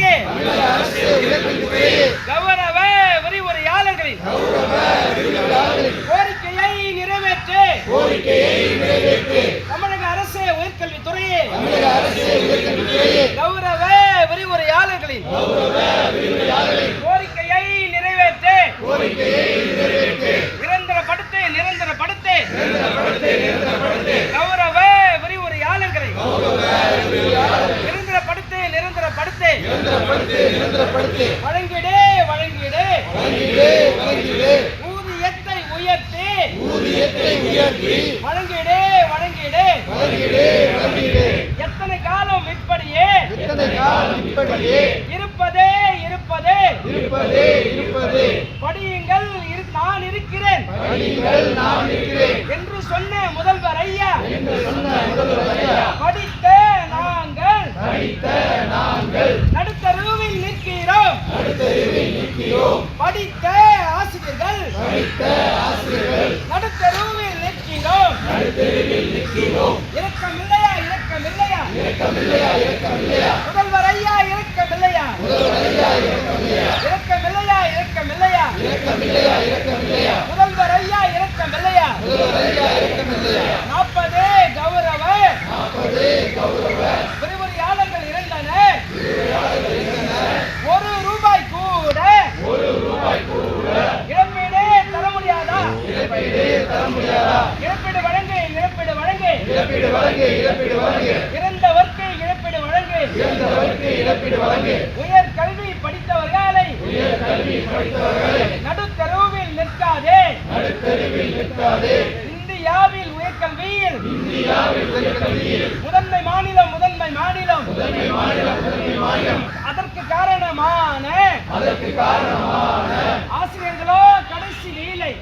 அரசுக்கு கௌரவ விரிவுரையாளர்களின் கோரிக்கையை நிறைவேற்று. தமிழக அரசு உயர்கல்வித்துறையே. கௌரவ விரிவுரையாளர்களின் வழங்கிடு. வழங்கிடு வழங்கிடு. வழங்கிடு ஊதியத்தை உயர்த்தி. ஊதியத்தை உயர்த்தி. வழங்கிடு வழங்கிடு. வழங்கிடு வழங்கிடு. எத்தனை காலம் இப்படியே? எத்தனை காலம் இப்படியே? இருப்பதே இருப்பதே. இருப்பதே இருப்பதே. படியுங்கள் நான் இருக்கிறேன். படியுங்கள் நான் இருக்கிறேன். என்று சொன்ன முதல்வர் ஐயா என்று சொன்ன முதல்வர் ஐயா படித்த நாங்கள் படித்த நாங்கள் நடுத்தருவில் நிற்கிறோம் அடுத்தறிவில் நிற்கிறோம் படித்த ஆசிரியர்கள். படித்த ஆசிரியர்கள். நடுத்தருவில் நிற்கிறோம் அடுத்தறிவில் நிற்கிறோம் இரக்கமில்லையா இரக்கமில்லையா இறக்கமில்லையா இறக்கமில்லையா? முதல்வர் ஐயா இரக்கமில்லையா முதல்வர் ஐயா இறக்கமில்லையா? இரக்கமில்லையா இரக்கமில்லையா இறக்கமில்லையா இறக்கமில்லையா? முதல்வர் ஐயா இரக்கமில்லையா முதல்வர் ஐயா இறக்கமில்லையா? இழப்பீடு தர முடியாதா இழப்பீடு வழங்கு இழப்பீடு வழங்கு. இழப்பீடு வழங்கு இழப்பீடு வழங்கு இறந்தவர்க்கு இழப்பீடு வழங்கு. இழப்பீடு வழங்கு உயர் கல்வி படித்தவர்களை. உயர் கல்வி படித்தவர்களை நடுத்தருவில் நிற்காதே. நடுத்தருவில் நிற்காதே இந்தியாவில் உயர்கல்வியில் இந்தியாவில் உயர்கல்வியில் முதன்மை மாநிலம் முதன்மை மாநிலம். முதன்மை மாநிலம் முதன்மை மாநிலம் அதற்கு காரணமான அதற்கு காரணமான ஆசிரியர்களோ கடைசி லீலை அரசியலோ கடைசி நிலை